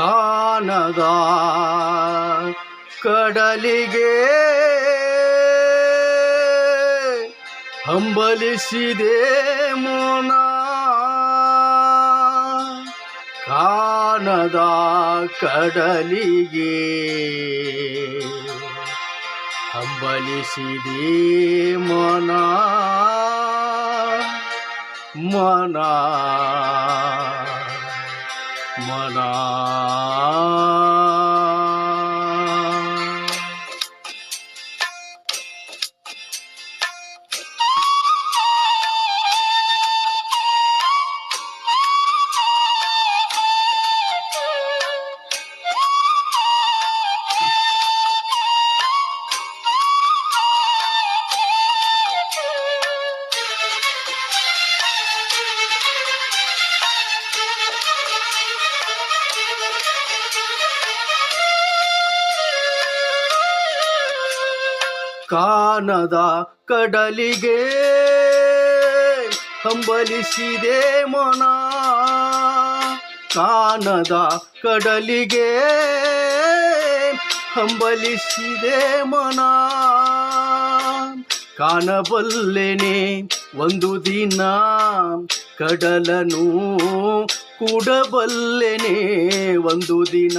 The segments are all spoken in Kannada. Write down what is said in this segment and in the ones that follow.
ಕಾನದ ಕಡಲಿಗೆ ಹಂಬಲಿಸಿದೆ ಮೋನ. ಕಾನದ ಕಡಲಿಗೆ ಹಂಬಲಿಸಿದೆ ಮನ. ಮನ. ಮನ ಕಾನದ ಕಡಲಿಗೆ ಹಂಬಲಿಸಿದೆ ಮನ. ಕಾನದ ಕಡಲಿಗೆ ಹಂಬಲಿಸಿದೆ ಮನ. ಕಾಣಬಲ್ಲೆನೆ ಒಂದು ದಿನ, ಕಡಲನು ಕೂಡಬಲ್ಲೆನೆ ಒಂದು ದಿನ.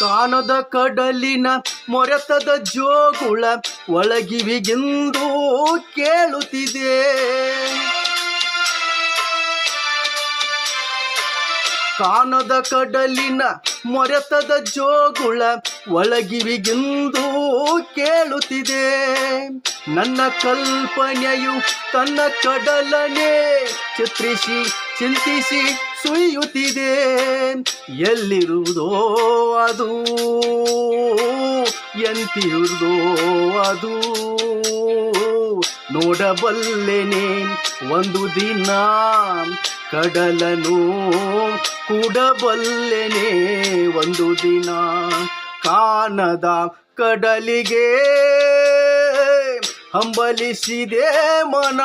ಕಾಣದ ಕಡಲಿನ ಮೊರೆತದ ಜೋಗುಳ ಒಳಗಿವಿಗೆಂದು ಕೇಳುತ್ತಿದೆ. ಕಾಣದ ಕಡಲಿನ ಮೊರೆತದ ಜೋಗುಳ ಒಳಗಿವಿಗೆಂದು ಕೇಳುತ್ತಿದೆ. ನನ್ನ ಕಲ್ಪನೆಯು ತನ್ನ ಕಡಲನೆ ಚಿತ್ರಿಸಿ, ಚಿಂತಿಸಿ ಸುಯ್ಯುತ್ತಿದೆ ಎಲ್ಲಿರುವುದೋ ಅದು, ಎಂತಿರುವುದೋ ಅದು. ನೋಡಬಲ್ಲೆನೆ ಒಂದು ದಿನ, ಕಡಲನು ಕೂಡಬಲ್ಲೆನೆ ಒಂದು ದಿನ. ಕಾನದ ಕಡಲಿಗೆ ಹಂಬಲಿಸಿದೆ ಮನ.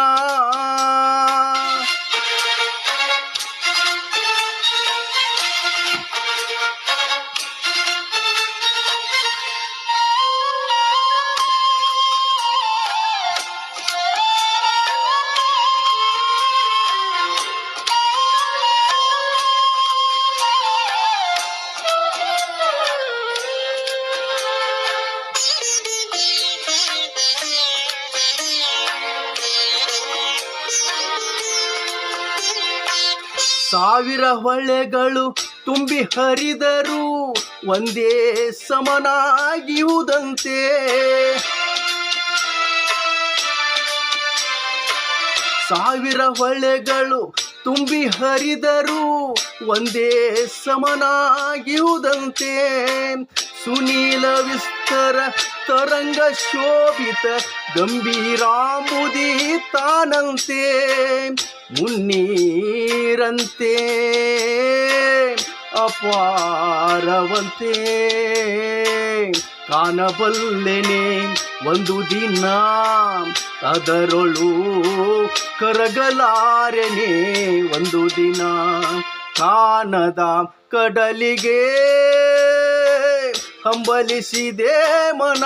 ಸಾವಿರ ಹೊಳೆಗಳು ತುಂಬಿ ಹರಿದರು ಒಂದೇ ಸಮನಾಗಿಯುವುದಂತೆ ಸಾವಿರ ಹೊಳೆಗಳು ತುಂಬಿ ಹರಿದರು ಒಂದೇ ಸಮನಾಗಿಯುವುದಂತೆ ಸುನೀಲ ವಿಸ್ತರ ತರಂಗ ಶೋಭಿತ ಗಂಭೀರಾಂಬುದಿ ತಾನಂತೆ ಮುನ್ನೀರಂತೆ ಅಪಾರವಂತೆ. ಕಾಣಬಲ್ಲೆನೆ ಒಂದು ದಿನ ಅದರೊಳು ಕರಗಲಾರೆನೆ ಒಂದು ದಿನ. ಕಾಣದ ಕಡಲಿಗೆ ಹಂಬಲಿಸಿದೆ ಮನ.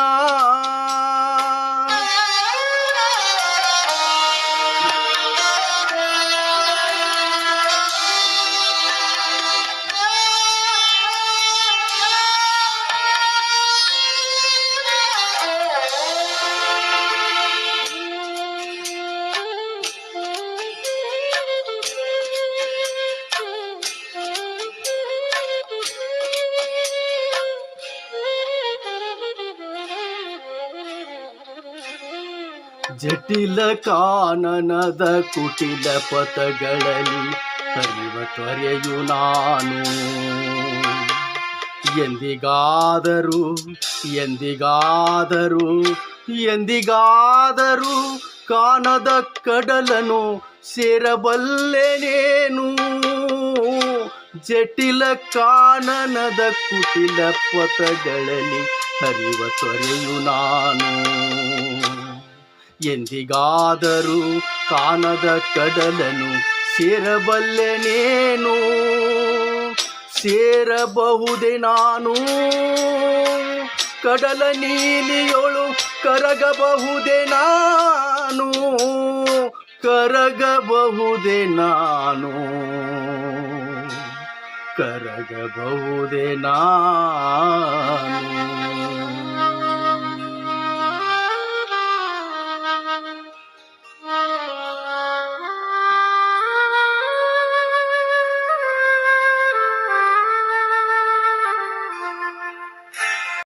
ಜಟಿಲ ಕಾನನದ ಕುಟಿಲ ಪಥಗಳಲ್ಲಿ ಹರಿವ ತ್ವರೆಯು ನಾನು. ಎಂದಿಗಾದರೂ ಎಂದಿಗಾದರೂ ಎಂದಿಗಾದರೂ ಕಾನದ ಕಡಲನು ಸೇರಬಲ್ಲೆನೇನು ಜಟಿಲ ಕಾನನದ ಕುಟಿಲ ಪಥಗಳಲ್ಲಿ ಹರಿವ ತೊರೆಯು ನಾನು. ಎಂದಿಗಾದರೂ ಕಾನದ ಕಡಲನು ಸೇರಬಲ್ಲೆನೇನು ಸೇರಬಹುದೇ ನಾನು. ಕಡಲ ನೀಲಿಯೊಳು ಕರಗಬಹುದೇ ನಾನು. ಕರಗಬಹುದೇ ನಾನು. ಕರಗಬಹುದೇ ನಾನು.